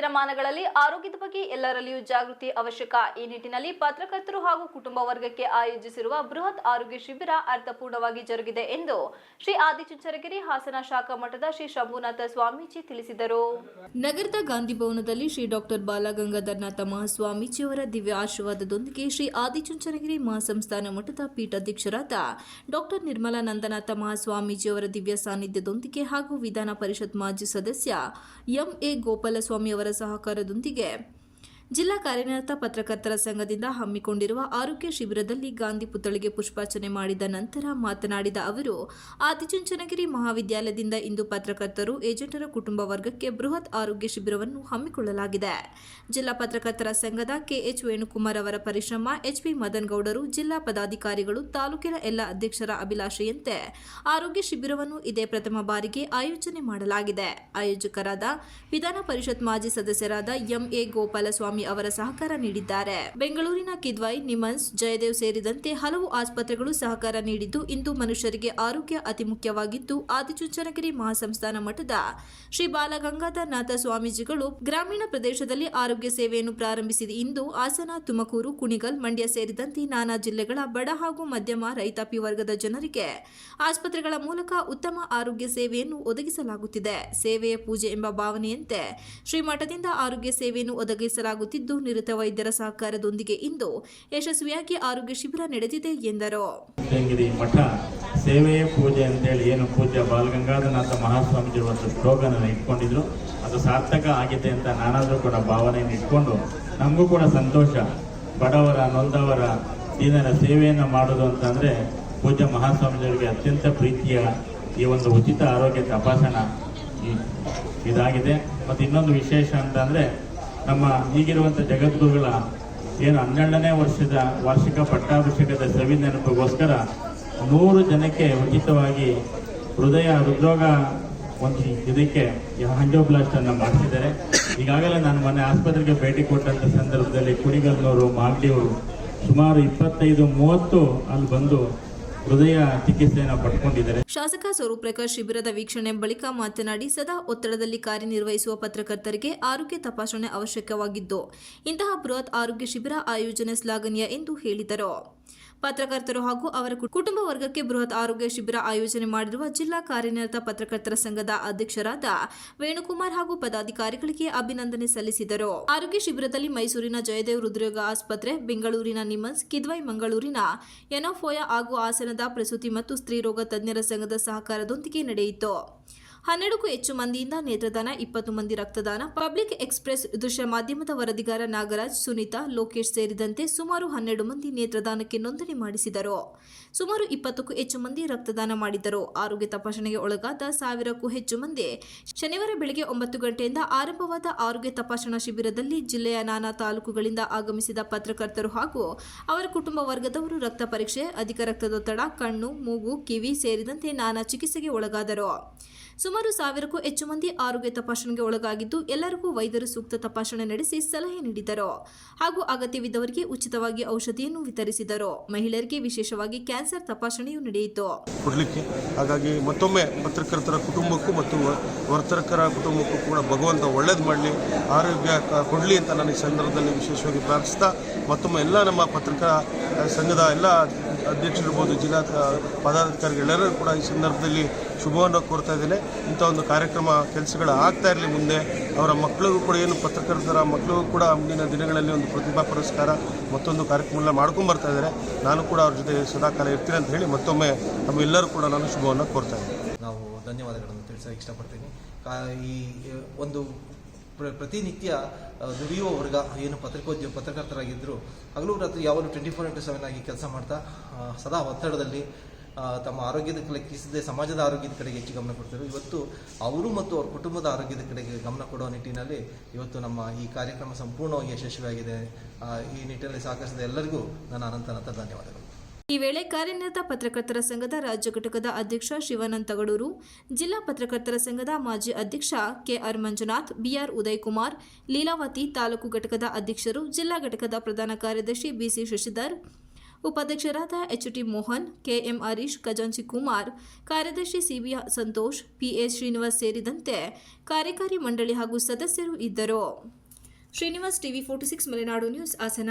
ದಿನಮಾನಗಳಲ್ಲಿ ಆರೋಗ್ಯದ ಬಗ್ಗೆ ಎಲ್ಲರಲ್ಲಿಯೂ ಜಾಗೃತಿ ಅವಶ್ಯಕ. ಈ ನಿಟ್ಟಿನಲ್ಲಿ ಪತ್ರಕರ್ತರು ಹಾಗೂ ಕುಟುಂಬ ವರ್ಗಕ್ಕೆ ಆಯೋಜಿಸಿರುವ ಬೃಹತ್ ಆರೋಗ್ಯ ಶಿಬಿರ ಅರ್ಥಪೂರ್ಣವಾಗಿ ಜರುಗಿದೆ ಎಂದು ಶ್ರೀ ಆದಿಚುಂಚನಗಿರಿ ಹಾಸನ ಶಾಖಾ ಮಠದ ಶ್ರೀ ಶಂಭುನಾಥ ಸ್ವಾಮೀಜಿ ತಿಳಿಸಿದರು. ನಗರದ ಗಾಂಧಿ ಭವನದಲ್ಲಿ ಶ್ರೀ ಡಾಕ್ಟರ್ ಬಾಲಗಂಗಾಧರನಾಥ ಮಹಾಸ್ವಾಮೀಜಿಯವರ ದಿವ್ಯ ಆಶೀರ್ವಾದದೊಂದಿಗೆ ಶ್ರೀ ಆದಿಚುಂಚನಗಿರಿ ಮಹಾಸಂಸ್ಥಾನ ಮಠದ ಪೀಠಾಧ್ಯಕ್ಷರಾದ ಡಾಕ್ಟರ್ ನಿರ್ಮಲಾ ನಂದನಾಥ ಮಹಾಸ್ವಾಮೀಜಿಯವರ ದಿವ್ಯ ಸಾನ್ನಿಧ್ಯದೊಂದಿಗೆ ಹಾಗೂ ವಿಧಾನ ಪರಿಷತ್ ಮಾಜಿ ಸದಸ್ಯ ಎಂಎ ಗೋಪಾಲಸ್ವಾಮಿ ಅವರ ಸಹಕಾರದೊಂದಿಗೆ ಜಿಲ್ಲಾ ಕಾರ್ಯನಿರತ ಪತ್ರಕರ್ತರ ಸಂಘದಿಂದ ಹಮ್ಮಿಕೊಂಡಿರುವ ಆರೋಗ್ಯ ಶಿಬಿರದಲ್ಲಿ ಗಾಂಧಿ ಪುತ್ಥಳಿಗೆ ಪುಷ್ಪಾರ್ಚನೆ ಮಾಡಿದ ನಂತರ ಮಾತನಾಡಿದ ಅವರು, ಆದಿಚುಂಚನಗಿರಿ ಮಹಾವಿದ್ಯಾಲಯದಿಂದ ಇಂದು ಪತ್ರಕರ್ತರು, ಏಜೆಂಟರ ಕುಟುಂಬ ವರ್ಗಕ್ಕೆ ಬೃಹತ್ ಆರೋಗ್ಯ ಶಿಬಿರವನ್ನು ಹಮ್ಮಿಕೊಳ್ಳಲಾಗಿದೆ. ಜಿಲ್ಲಾ ಪತ್ರಕರ್ತರ ಸಂಘದ ಕೆಎಚ್ ವೇಣುಕುಮಾರ್ ಅವರ ಪರಿಶ್ರಮ ಎಚ್ಪಿ ಮದನ್ ಗೌಡರು ಜಿಲ್ಲಾ ಪದಾಧಿಕಾರಿಗಳು, ತಾಲೂಕಿನ ಎಲ್ಲ ಅಧ್ಯಕ್ಷರ ಅಭಿಲಾಷೆಯಂತೆ ಆರೋಗ್ಯ ಶಿಬಿರವನ್ನು ಇದೇ ಪ್ರಥಮ ಬಾರಿಗೆ ಆಯೋಜನೆ ಮಾಡಲಾಗಿದೆ. ಆಯೋಜಕರಾದ ವಿಧಾನ ಪರಿಷತ್ ಮಾಜಿ ಸದಸ್ಯರಾದ ಎಂಎ ಗೋಪಾಲಸ್ವಾಮಿ ಅವರ ಸಹಕಾರ ನೀಡಿದ್ದಾರೆ. ಬೆಂಗಳೂರಿನ ಕಿದ್ವೈ ನಿಮನ್ಸ್, ಜಯದೇವ್ ಸೇರಿದಂತೆ ಹಲವು ಆಸ್ಪತ್ರೆಗಳು ಸಹಕಾರ ನೀಡಿದ್ದು, ಇಂದು ಮನುಷ್ಯರಿಗೆ ಆರೋಗ್ಯ ಅತಿ ಮುಖ್ಯವಾಗಿದ್ದು, ಆದಿಚುಂಚನಗಿರಿ ಮಹಾಸಂಸ್ಥಾನ ಮಠದ ಶ್ರೀ ಬಾಲಗಂಗಾಧರನಾಥ ಸ್ವಾಮೀಜಿಗಳು ಗ್ರಾಮೀಣ ಪ್ರದೇಶದಲ್ಲಿ ಆರೋಗ್ಯ ಸೇವೆಯನ್ನು ಪ್ರಾರಂಭಿಸಿದ ಇಂದು ಹಾಸನ, ತುಮಕೂರು, ಕುಣಿಗಲ್, ಮಂಡ್ಯ ಸೇರಿದಂತೆ ನಾನಾ ಜಿಲ್ಲೆಗಳ ಬಡ ಹಾಗೂ ಮಧ್ಯಮ ರೈತಾಪಿ ವರ್ಗದ ಜನರಿಗೆ ಆಸ್ಪತ್ರೆಗಳ ಮೂಲಕ ಉತ್ತಮ ಆರೋಗ್ಯ ಸೇವೆಯನ್ನು ಒದಗಿಸಲಾಗುತ್ತಿದೆ. ಸೇವೆಯ ಪೂಜೆ ಎಂಬ ಭಾವನೆಯಂತೆ ಶ್ರೀ ಮಠದಿಂದ ಆರೋಗ್ಯ ಸೇವೆಯನ್ನು ಒದಗಿಸಲಾಗುತ್ತಿದ್ದು ನಿರತ ವೈದ್ಯರ ಸಹಕಾರದೊಂದಿಗೆ ಇಂದು ಯಶಸ್ವಿಯಾಗಿ ಆರೋಗ್ಯ ಶಿಬಿರ ನಡೆದಿದೆ ಎಂದರು. ಮಠ? ಸೇವೆಯೇ ಪೂಜೆ ಅಂತೇಳಿ ಏನು ಪೂಜ್ಯ ಬಾಲಗಂಗಾಧರನಾಥ ಮಹಾಸ್ವಾಮೀಜಿ ಒಂದು ಸ್ಲೋಗನ್ ಅನ್ನು ಇಟ್ಕೊಂಡಿದ್ರು. ಅದು ಸಾರ್ಥಕ ಆಗಿದೆ ಅಂತ ನಾನಾದರೂ ಕೂಡ ಭಾವನೆಯನ್ನು ಇಟ್ಕೊಂಡು ನಮಗೂ ಕೂಡ ಸಂತೋಷ. ಬಡವರ, ನೊಂದವರ ದೀನರ ಸೇವೆಯನ್ನು ಮಾಡೋದು ಅಂತಂದರೆ ಪೂಜ್ಯ ಮಹಾಸ್ವಾಮೀಜಿಯವರಿಗೆ ಅತ್ಯಂತ ಪ್ರೀತಿಯ ಈ ಒಂದು ಉಚಿತ ಆರೋಗ್ಯ ತಪಾಸಣಾ ಇದಾಗಿದೆ. ಮತ್ತು ಇನ್ನೊಂದು ವಿಶೇಷ ಅಂತಂದ್ರೆ ನಮ್ಮ ಈಗಿರುವಂಥ ಜಗದ್ಗುರುಗಳ ಏನು ಹನ್ನೆರಡನೇ ವರ್ಷದ ವಾರ್ಷಿಕ ಪಟ್ಟಾಭಿಷೇಕದ ಸವಿ ನೆನಪಿಗೋಸ್ಕರ ನೂರು ಜನಕ್ಕೆ ಉಚಿತವಾಗಿ ಹೃದಯ ಹೃದ್ರೋಗ ಒಂದು ಇದಕ್ಕೆ ಹಂಜೋಬ್ಲಾಸ್ಟನ್ನು ಮಾಡಿಸಿದ್ದಾರೆ. ಈಗಾಗಲೇ ನಾನು ಮೊನ್ನೆ ಆಸ್ಪತ್ರೆಗೆ ಭೇಟಿ ಕೊಟ್ಟಂತ ಸಂದರ್ಭದಲ್ಲಿ ಕುಣಿಗಲ್ನವರು ಮಾಗಡಿಯವರು ಸುಮಾರು ಇಪ್ಪತ್ತೈದು, ಮೂವತ್ತು ಅಲ್ಲಿ ಬಂದು ಹೃದಯ ಚಿಕಿತ್ಸೆಯನ್ನು ಪಡ್ಕೊಂಡಿದ್ದಾರೆ. ಶಾಸಕ ಸ್ವರೂಪ್ ಪ್ರಕಾಶ್ ಶಿಬಿರದ ವೀಕ್ಷಣೆ ಬಳಿಕ ಮಾತನಾಡಿ, ಸದಾ ಒತ್ತಡದಲ್ಲಿ ಕಾರ್ಯನಿರ್ವಹಿಸುವ ಪತ್ರಕರ್ತರಿಗೆ ಆರೋಗ್ಯ ತಪಾಸಣೆ ಅವಶ್ಯಕವಾಗಿದ್ದು, ಇಂತಹ ಬೃಹತ್ ಆರೋಗ್ಯ ಶಿಬಿರ ಆಯೋಜನೆ ಶ್ಲಾಘನೀಯ ಎಂದು ಹೇಳಿದರು. ಪತ್ರಕರ್ತರು ಹಾಗೂ ಅವರ ಕುಟುಂಬ ವರ್ಗಕ್ಕೆ ಬೃಹತ್ ಆರೋಗ್ಯ ಶಿಬಿರ ಆಯೋಜನೆ ಮಾಡಿರುವ ಜಿಲ್ಲಾ ಕಾರ್ಯನಿರತ ಪತ್ರಕರ್ತರ ಸಂಘದ ಅಧ್ಯಕ್ಷರಾದ ವೇಣುಕುಮಾರ್ ಹಾಗೂ ಪದಾಧಿಕಾರಿಗಳಿಗೆ ಅಭಿನಂದನೆ ಸಲ್ಲಿಸಿದರು. ಆರೋಗ್ಯ ಶಿಬಿರದಲ್ಲಿ ಮೈಸೂರಿನ ಜಯದೇವ್ ಹೃದ್ರೋಗ ಆಸ್ಪತ್ರೆ, ಬೆಂಗಳೂರಿನ ನಿಮನ್ಸ್ ಕಿದ್ವೈ ಮಂಗಳೂರಿನ ಎನೋಫೋಯಾ ಹಾಗೂ ಹಾಸನದ ಪ್ರಸೂತಿ ಮತ್ತು ಸ್ತ್ರೀರೋಗ ತಜ್ಞರ ಸಂಘದ ಸಹಕಾರದೊಂದಿಗೆ ನಡೆಯಿತು. ಹನ್ನೆರಡಕ್ಕೂ ಹೆಚ್ಚು ಮಂದಿಯಿಂದ ನೇತ್ರದಾನ, ಇಪ್ಪತ್ತು ಮಂದಿ ರಕ್ತದಾನ. ಪಬ್ಲಿಕ್ ಎಕ್ಸ್ಪ್ರೆಸ್ ದೃಶ್ಯ ಮಾಧ್ಯಮದ ವರದಿಗಾರ ನಾಗರಾಜ್, ಸುನೀತಾ, ಲೋಕೇಶ್ ಸೇರಿದಂತೆ ಸುಮಾರು ಹನ್ನೆರಡು ಮಂದಿ ನೇತ್ರದಾನಕ್ಕೆ ನೋಂದಣಿ ಮಾಡಿಸಿದರು. ಸುಮಾರು ಇಪ್ಪತ್ತಕ್ಕೂ ಹೆಚ್ಚು ಮಂದಿ ರಕ್ತದಾನ ಮಾಡಿದ್ದರು. ಆರೋಗ್ಯ ತಪಾಸಣೆಗೆ ಒಳಗಾದ ಸಾವಿರಕ್ಕೂ ಹೆಚ್ಚು ಮಂದಿ ಶನಿವಾರ ಬೆಳಗ್ಗೆ ಒಂಬತ್ತು ಗಂಟೆಯಿಂದ ಆರಂಭವಾದ ಆರೋಗ್ಯ ತಪಾಸಣಾ ಶಿಬಿರದಲ್ಲಿ ಜಿಲ್ಲೆಯ ನಾನಾ ತಾಲೂಕುಗಳಿಂದ ಆಗಮಿಸಿದ ಪತ್ರಕರ್ತರು ಹಾಗೂ ಅವರ ಕುಟುಂಬ ವರ್ಗದವರು ರಕ್ತ ಪರೀಕ್ಷೆ, ಅಧಿಕ ರಕ್ತದೊತ್ತಡ, ಕಣ್ಣು, ಮೂಗು, ಕಿವಿ ಸೇರಿದಂತೆ ನಾನಾ ಚಿಕಿತ್ಸೆಗೆ ಒಳಗಾದರು. ಸುಮಾರು ಸಾವಿರಕ್ಕೂ ಹೆಚ್ಚು ಮಂದಿ ಆರೋಗ್ಯ ತಪಾಸಣೆಗೆ ಒಳಗಾಗಿದ್ದು, ಎಲ್ಲರಿಗೂ ವೈದ್ಯರು ಸೂಕ್ತ ತಪಾಸಣೆ ನಡೆಸಿ ಸಲಹೆ ನೀಡಿದರು. ಹಾಗೂ ಅಗತ್ಯವಿದ್ದವರಿಗೆ ಉಚಿತವಾಗಿ ಔಷಧಿಯನ್ನು ವಿತರಿಸಿದರು. ಮಹಿಳೆಯರಿಗೆ ವಿಶೇಷವಾಗಿ ಕ್ಯಾನ್ಸರ್ ತಪಾಸಣೆಯೂ ನಡೆಯಿತು. ಕೊಡಲಿಕ್ಕೆ. ಹಾಗಾಗಿ ಮತ್ತೊಮ್ಮೆ ಪತ್ರಕರ್ತರ ಕುಟುಂಬಕ್ಕೂ ಮತ್ತು ವರ್ತಕರ ಕುಟುಂಬಕ್ಕೂ ಕೂಡ ಭಗವಂತ ಒಳ್ಳೇದು ಮಾಡಲಿ, ಆರೋಗ್ಯ ಕೊಡಲಿ ಅಂತ ನಾನು ಈ ಸಂದರ್ಭದಲ್ಲಿ ವಿಶೇಷವಾಗಿ ಪ್ರಾರ್ಥಿಸ್ತಾ, ಮತ್ತೊಮ್ಮೆ ಎಲ್ಲ ನಮ್ಮ ಪತ್ರಿಕಾ ಸಂಘದ ಎಲ್ಲ ಅಧ್ಯಕ್ಷರಿರ್ಬೋದು, ಜಿಲ್ಲಾ ಪದಾಧಿಕಾರಿಗಳೆಲ್ಲರೂ ಕೂಡ ಈ ಸಂದರ್ಭದಲ್ಲಿ ಶುಭವನ್ನು ಕೋರ್ತಾ ಇದ್ದೇನೆ. ಇಂಥ ಒಂದು ಕಾರ್ಯಕ್ರಮ ಕೆಲಸಗಳು ಆಗ್ತಾ ಇರಲಿ ಮುಂದೆ. ಅವರ ಮಕ್ಕಳಿಗೂ ಕೂಡ ಏನು ಪತ್ರಕರ್ತರ ಮಕ್ಕಳಿಗೂ ಕೂಡ ಮುಂದಿನ ದಿನಗಳಲ್ಲಿ ಒಂದು ಪ್ರತಿಭಾ ಪುರಸ್ಕಾರ ಮತ್ತೊಂದು ಕಾರ್ಯಕ್ರಮಗಳನ್ನ ಮಾಡ್ಕೊಂಡು ಬರ್ತಾ ಇದ್ದಾರೆ. ನಾನು ಕೂಡ ಅವ್ರ ಜೊತೆ ಸದಾಕಾಲ ಇರ್ತೀನಿ ಅಂತ ಹೇಳಿ ಮತ್ತೊಮ್ಮೆ ನಮ್ಮೆಲ್ಲರೂ ಕೂಡ ನಾನು ಶುಭವನ್ನು ಕೋರ್ತಾ ಇದ್ದೀನಿ. ನಾವು ಧನ್ಯವಾದಗಳನ್ನು ತಿಳಿಸಲು ಇಷ್ಟಪಡ್ತೀನಿ. ಈ ಒಂದು ಪ್ರ- ಪ್ರತಿನಿತ್ಯ ದುಡಿಯುವ ವರ್ಗ, ಏನು ಪತ್ರಿಕೋದ್ಯಮ ಪತ್ರಕರ್ತರಾಗಿದ್ದರು ಹಗಲು ರಾತ್ರಿ ಯಾವಾಗಲೂ ಟ್ವೆಂಟಿ ಫೋರ್ ಇಂಟು ಸೆವೆನ್ ಆಗಿ ಕೆಲಸ ಮಾಡ್ತಾ ಸದಾ ಒತ್ತಡದಲ್ಲಿ ತಮ್ಮ ಆರೋಗ್ಯದ ಲೆಕ್ಕಿಸದೆ ಸಮಾಜದ ಆರೋಗ್ಯದ ಕಡೆಗೆ ಹೆಚ್ಚು ಗಮನ ಕೊಡ್ತಾರೆ ಇವತ್ತು ಅವರು ಮತ್ತು ಅವ್ರ ಕುಟುಂಬದ ಆರೋಗ್ಯದ ಕಡೆಗೆ ಗಮನ ಕೊಡುವ ನಿಟ್ಟಿನಲ್ಲಿ ಇವತ್ತು ನಮ್ಮ ಈ ಕಾರ್ಯಕ್ರಮ ಸಂಪೂರ್ಣವಾಗಿ ಯಶಸ್ವಿಯಾಗಿದೆ. ಈ ನಿಟ್ಟಿನಲ್ಲಿ ಸಹಕರಿಸಿದ ಎಲ್ಲರಿಗೂ ಅನಂತ ಅನಂತ ಧನ್ಯವಾದಗಳು. ಈ ವೇಳೆ ಕಾರ್ಯನಿರತ ಪತ್ರಕರ್ತರ ಸಂಘದ ರಾಜ್ಯ ಘಟಕದ ಅಧ್ಯಕ್ಷ ಶಿವಾನಂದ ತಗಡೂರು ಜಿಲ್ಲಾ ಪತ್ರಕರ್ತರ ಸಂಘದ ಮಾಜಿ ಅಧ್ಯಕ್ಷ K R Manjunath B R Udayakumar, Leelavathi taluk ಘಟಕದ ಅಧ್ಯಕ್ಷರು, ಜಿಲ್ಲಾ ಘಟಕದ ಪ್ರಧಾನ ಕಾರ್ಯದರ್ಶಿ ಬಿಸಿ ಶಶಿಧರ್ ಉಪಾಧ್ಯಕ್ಷರಾದ H T Mohan, K M Harish, ಖಜಾಂಚಿ ಕುಮಾರ್, ಕಾರ್ಯದರ್ಶಿ ಸಿಬಿ ಸಂತೋಷ್ ಪಿಎಸ್ ಶ್ರೀನಿವಾಸ್ ಸೇರಿದಂತೆ ಕಾರ್ಯಕಾರಿ ಮಂಡಳಿ ಹಾಗೂ ಸದಸ್ಯರು ಇದ್ದರು. Srinivas TV forty six, Malenadu news, Hassan.